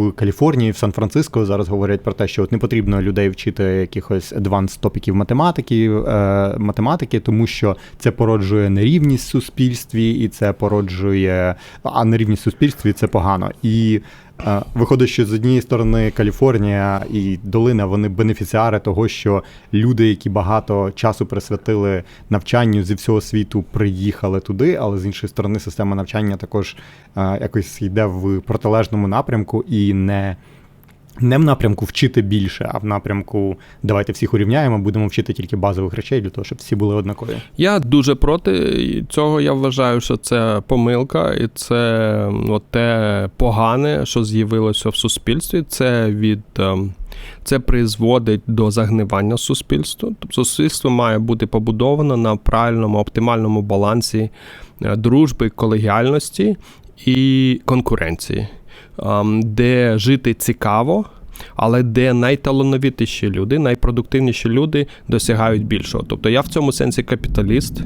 В Каліфорнії, в Сан-Франциско зараз говорять про те, що от не потрібно людей вчити якихось адванс топіків математики, е, математики, тому що це породжує нерівність в суспільстві, і це породжує а нерівність в суспільстві це погано. І виходить, що з однієї сторони Каліфорнія і долина вони бенефіціари того, що люди, які багато часу присвятили навчанню зі всього світу, приїхали туди, але з іншої сторони, система навчання також якось йде в протилежному напрямку і не. Не в напрямку вчити більше, а в напрямку давайте всіх урівняємо, будемо вчити тільки базових речей для того, щоб всі були однакові. Я дуже проти цього. Я вважаю, що це помилка, і це те погане, що з'явилося в суспільстві. Це від ем, це призводить до загнивання суспільства. Тобто суспільство має бути побудовано на правильному, оптимальному балансі е, дружби, колегіальності і конкуренції, де жити цікаво. Але де найталановитіші люди, найпродуктивніші люди досягають більшого. Тобто я в цьому сенсі капіталіст.